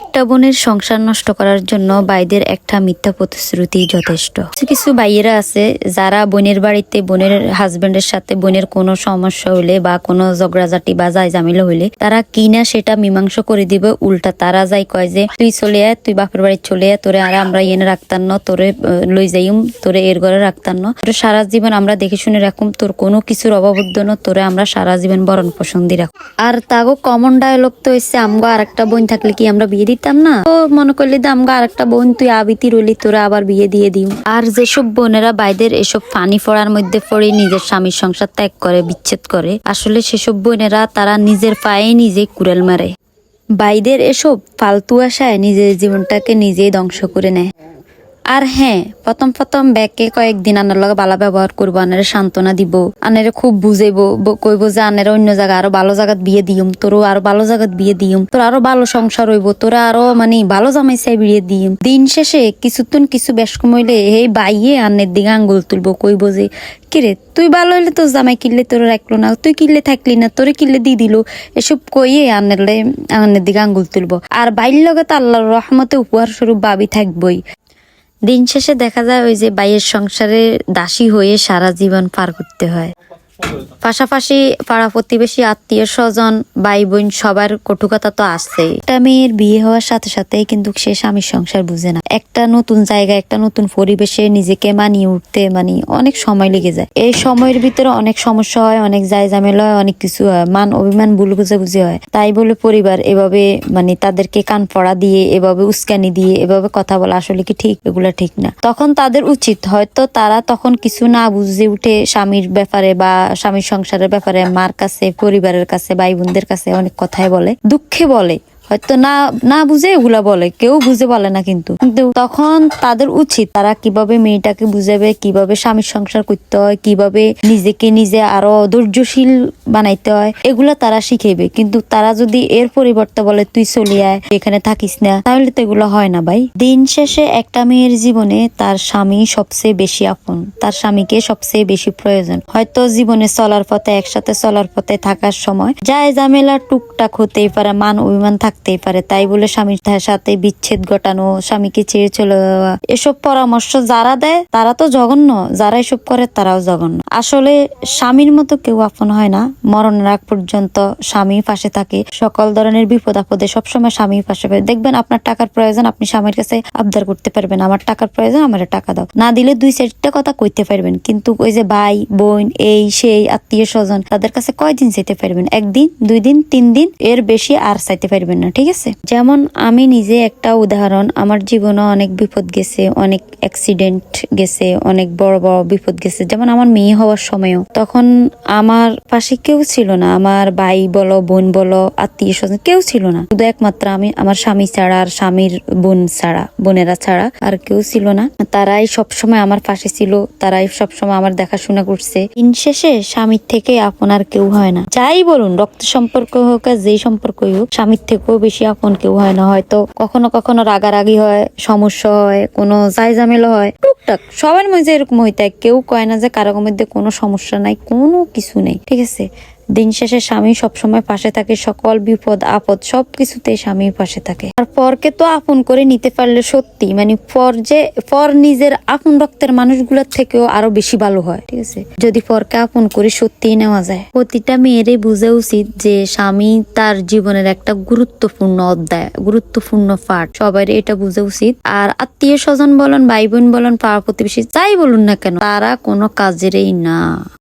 একটা বোনের সংসার নষ্ট করার জন্য বাইদের একটা মিথ্যা প্রতিশ্রুতি যথেষ্ট। কিছু কিছু বাইয়েরা আছে যারা বোনের বাড়িতে বোনের হাজবেন্ডের সাথে বোনের কোনো সমস্যা হলে বা কোনো ঝগড়াঝাটি বা যাই ঝামেলা হইলে তারা কিনা সেটা মীমাংস করে দিবে, উল্টা তারা যাই কয় যে, তুই চলে আয়, তুই বাপের বাড়ি চলে আয়, তোরে আর আমরা এনে রাখতাম না, তোরে লই যাইম, তোরে এর ঘরে রাখতাম না। তোরে সারা জীবন আমরা দেখে শুনে রাখুম, তোর কোনো কিছুর অভাবদ্য না, তোরে আমরা সারা জীবন বরণ পছন্দি রাখুম। আর তাগো কমন ডায়লগ তো হচ্ছে আমগো আর একটা বোন থাকলে কি আমরা বিয়ে দিতাম না। তো মনে করলি যে আমগো আর একটা বোন, তুই আবিতি রইলি তোরা আবার বিয়ে দিয়ে দিও আর যেসব বোনেরা বাইদের এসব ফানি ফড়ার মধ্যে পড়ে, নিজের স্বামীর সংসার ত্যাগ করে, বিচ্ছেদ করে, আসলে সেসব বোনেরা তারা নিজের পায়ে নিজে কুড়াল মারে। বাইদের এসব ফালতু আশায় নিজের জীবনটাকে নিজেই ধ্বংস করে নেয়। আর হ্যাঁ প্রথম প্রথম ব্যাকে কয়েকদিন আনার লগে ভালো ব্যবহার করব, আনারে সান্ত্বনা দিব, আনারে খুব বুঝাইবো, ব- কইবো যে আনারে অন্য জায়গা আরও ভালো জায়গাত বিয়ে দিম তোরও আরও ভালো জায়গাত বিয়ে দিম তোর আরও ভালো সংসার হইব, তোরা আরও মানে ভালো জামাই চাই বিয়ে দিম দিন শেষে কিছুক্ষণ কিছু বেশ কমইলে এই বাইয়ে আনের দিকে আঙ্গুল তুলবো, কইবো যে, কিরে, তুই ভালো হইলে তোর জামাই কিনলে তোর রাখল না, তুই কিনলে থাকলি না, তোরে কিনলে দিয়ে দিল? এসব কইয়ে আনলে আনের দিকে আঙ্গুল তুলবো। আর বাইর লগে তো আল্লাহর রহমতে উপহার স্বরূপ বাবি থাকবই। দিন শেষে দেখা যায় ওই যে বাইয়ের সংসারে দাসী হয়ে সারা জীবন পার করতে হয়। পাশাপাশি পাড়া প্রতিবেশী, আত্মীয় স্বজন ভাই বোন সবার কটুকতা তো আছে একটা মেয়ের বিয়ে হওয়ার সাথে সাথে কিন্তু সে স্বামীর সংসার বুঝে না। একটা নতুন জায়গায়, একটা নতুন পরিবেশে নিজেকে মানিয়ে উঠতে মানে অনেক সময় লেগে যায়। এই সময়ের ভিতরে অনেক সমস্যা হয়, অনেক যাই ঝামেলা হয়, অনেক কিছু হয়, মান অভিমান, ভুল বুঝাবুঝি হয়। তাই বলে পরিবার এভাবে মানে তাদেরকে কান পড়া দিয়ে, এভাবে উস্কানি দিয়ে, এভাবে কথা বলা আসলে কি ঠিক? এগুলা ঠিক না। তখন তাদের উচিত, হয়তো তারা তখন কিছু না বুঝে উঠে স্বামীর ব্যাপারে বা স্বামীর সংসারের ব্যাপারে মার কাছে, পরিবারের কাছে ভাই বোনদের কাছে অনেক কথাই বলে। দুঃখে বলে। হয়তো না না বুঝে এগুলা বলে, কেউ বুঝে বলে না কিন্তু। কিন্তু তখন তাদের উচিত, তারা কীভাবে মেয়েটাকে বুঝাবে, কীভাবে স্বামীর সংসার করতে হয়, কীভাবে নিজেকে নিজে আরও ধৈর্যশীল বানাইতে হয়, এগুলা তারা শিখেবে কিন্তু তারা যদি এর পরিবর্তে বলে, তুই চলে আয় এখানে থাকিস না, তাহলে তো এগুলো হয় না ভাই। দিন শেষে একটা মেয়ের জীবনে তার স্বামী সবচেয়ে বেশি আপন, তার স্বামীকে সবচেয়ে বেশি প্রয়োজন। হয়তো জীবনে চলার পথে, একসাথে চলার পথে থাকার সময়, যায় ঝামেলা টুকটাক হতেই পারে, মান অভিমান থাকতেই পারে। তাই বলে স্বামীর সাথে বিচ্ছেদ ঘটানো, স্বামীকে ছেড়ে চলে যাওয়া, এসব পরামর্শ যারা দেয়, তারা তো জঘন্য। যারা এসব করে, তারাও জঘন্য। আসলে স্বামীর মতো কেউ আপন হয় না। মরণের আগ পর্যন্ত স্বামী পাশে থাকে। সকল ধরনের বিপদ আপদে সবসময় স্বামী পাশে পাবে দেখবেন আপনার টাকার প্রয়োজন, আপনি স্বামীর কাছে আবদার করতে পারবেন। আমার টাকার প্রয়োজন, আমার টাকা দাও। না দিলে দুই চারটা কথা কইতে পারবেন। কিন্তু ওই যে ভাই, বোন, এই, সেই, আত্মীয় স্বজন, তাদের কাছে কয়দিন যেতে পারবেন? একদিন, দুই দিন, তিন দিন? এর বেশি আর চাইতে পারবেন না। ঠিক আছে? যেমন আমি নিজে একটা উদাহরণ, আমার জীবনে অনেক বিপদ গেছে, অনেক অ্যাক্সিডেন্ট গেছে, অনেক বড় বড় বিপদ গেছে। যেমন আমার মেয়ে হওয়ার সময়ও। তখন আমার পাশে কেউ ছিল না। আমার ভাই বলো, বোন বলো, আত্মীয় স্বজন কেউ ছিল না। শুধু একমাত্র আমি, আমার স্বামী ছাড়া আর স্বামীর বোন ছাড়া, বোনেরা ছাড়া আর কেউ ছিল না। তারাই সবসময় আমার পাশে ছিল, তারাই সবসময় আমার দেখাশোনা করছে। দিন শেষে স্বামীর থেকে আপনার কেউ হয় না। যাই বলুন, রক্ত সম্পর্ক হোক আর যেই সম্পর্কই হোক, স্বামীর থেকেও বেশি আপন কেউ হয় না। হয়তো কখনো কখনো রাগারাগি হয়, সমস্যা হয়, কোনো যাই ঝামেলা হয়। টুকটাক, সবার মধ্যে এরকম হইতে। কেউ কয় না যে কারও মধ্যে কোনো সমস্যা নাই, কোনো কিছু নেই, ঠিক আছে? দিন শেষে স্বামী সবসময় পাশে থাকে, সকল বিপদ, আপদ সবকিছুতে স্বামী পাশে থাকে। আর পরকে তো আপন করে নিতে পারলে সত্যি মানে পর যে, পর নিজের আপন রক্তের মানুষগুলোর থেকেও আরও বেশি ভালো হয়, ঠিক আছে? যদি পরকে আপন করে সত্যিই নেওয়া যায়। প্রতিটা মেয়েরই বোঝা উচিত যে স্বামী তার জীবনের একটা গুরুত্বপূর্ণ অধ্যায়, গুরুত্বপূর্ণ পাঠ। সবার এটা বোঝা উচিত। আর আত্মীয় স্বজন বলেন, ভাই বোন বলেন, পাড়া প্রতিবেশী, যাই বলুন না কেন, তারা কোনো কাজেরই না।